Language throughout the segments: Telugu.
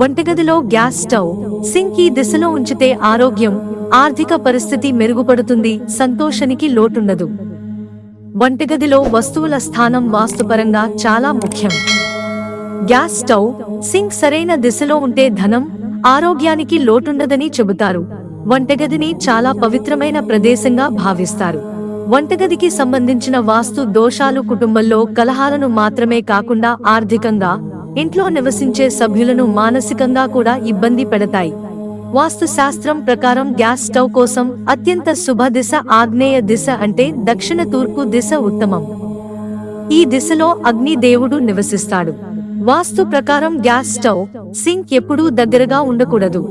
వంటగదిలో గ్యాస్ స్టవ్ సింక్ ఈ దిశలో ఉంచితే ఆరోగ్యం ఆర్థిక పరిస్థితి మెరుగుపడుతుంది సంతోషానికి లోటుండదు. వంటగదిలో వస్తువుల స్థానం వాస్తుపరంగా చాలా ముఖ్యం. గ్యాస్ స్టవ్ సింక్ సరైన దిశలో ఉంటే ధనం ఆరోగ్యానికి లోటుండదని చెబుతారు. వంటగదిని చాలా పవిత్రమైన ప్రదేశంగా భావిస్తారు. వంటగదికి సంబంధించిన వాస్తు దోషాలు కుటుంబంలో కలహాలను మాత్రమే కాకుండా ఆర్థికంగా ఇంట్లో నివసించే సభ్యులను మానసికంగా కూడా ఇబ్బంది పెడతాయి. వాస్తు శాస్త్రం ప్రకారం గ్యాస్ స్టవ్ కోసం అత్యంత శుభ దిశ ఆగ్నేయ దిశ అంటే దక్షిణ తూర్పు దిశ ఉత్తమం. ఈ దిశలో అగ్ని దేవుడు నివసిస్తాడు. వాస్తు ప్రకారం గ్యాస్ స్టవ్ సింక్ ఎప్పుడూ దగ్గరగా ఉండకూడదు.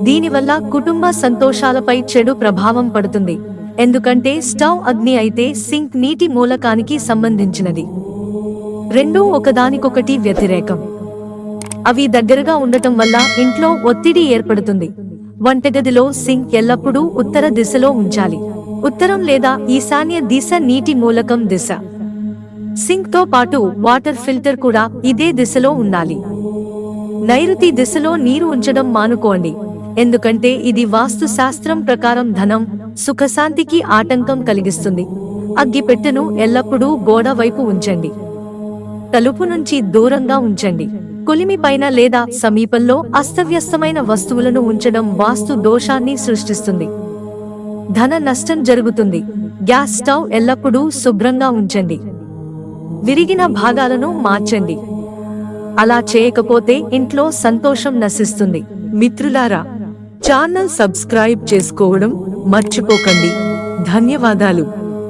దీనివల్ల కుటుంబ సంతోషాలపై చెడు ప్రభావం పడుతుంది. ఎందుకంటే స్టవ్ అగ్ని అయితే సింక్ నీటి మూలకానికి సంబంధించినది. రెండూ ఒకదానికొకటి వ్యతిరేకం. అవి దగ్గరగా ఉండటం వల్ల ఇంట్లో ఒత్తిడి ఏర్పడుతుంది. వంటగదిలో సింక్ ఎల్లప్పుడూ ఉత్తర దిశలో ఉంచాలి. ఉత్తరం లేదా ఈశాన్య దిశ నీటి మూలకం దిశ. సింక్తో పాటు వాటర్ ఫిల్టర్ కూడా ఇదే దిశలో ఉండాలి. నైరుతి దిశలో నీరు ఉంచడం మానుకోండి. ఎందుకంటే ఇది వాస్తు శాస్త్రం ప్రకారం ధనం సుఖశాంతికి ఆటంకం కలిగిస్తుంది. అగ్గిపెట్టెను ఎల్లప్పుడూ గోడ వైపు ఉంచండి. తలుపు నుంచి దూరంగా ఉంచండి. కొలిమి పైన లేదా సమీపంలో అస్తవ్యస్తమైన వస్తువులను ఉంచడం వాస్తు దోషాన్ని సృష్టిస్తుంది. ధన నష్టం జరుగుతుంది. గ్యాస్ స్టవ్ ఎల్లప్పుడూ శుభ్రంగా ఉంచండి. విరిగిన భాగాలను మార్చండి. అలా చేయకపోతే ఇంట్లో సంతోషం నశిస్తుంది. మిత్రులారా ఛానల్ సబ్స్క్రైబ్ చేసుకోవడం మర్చిపోకండి. ధన్యవాదాలు.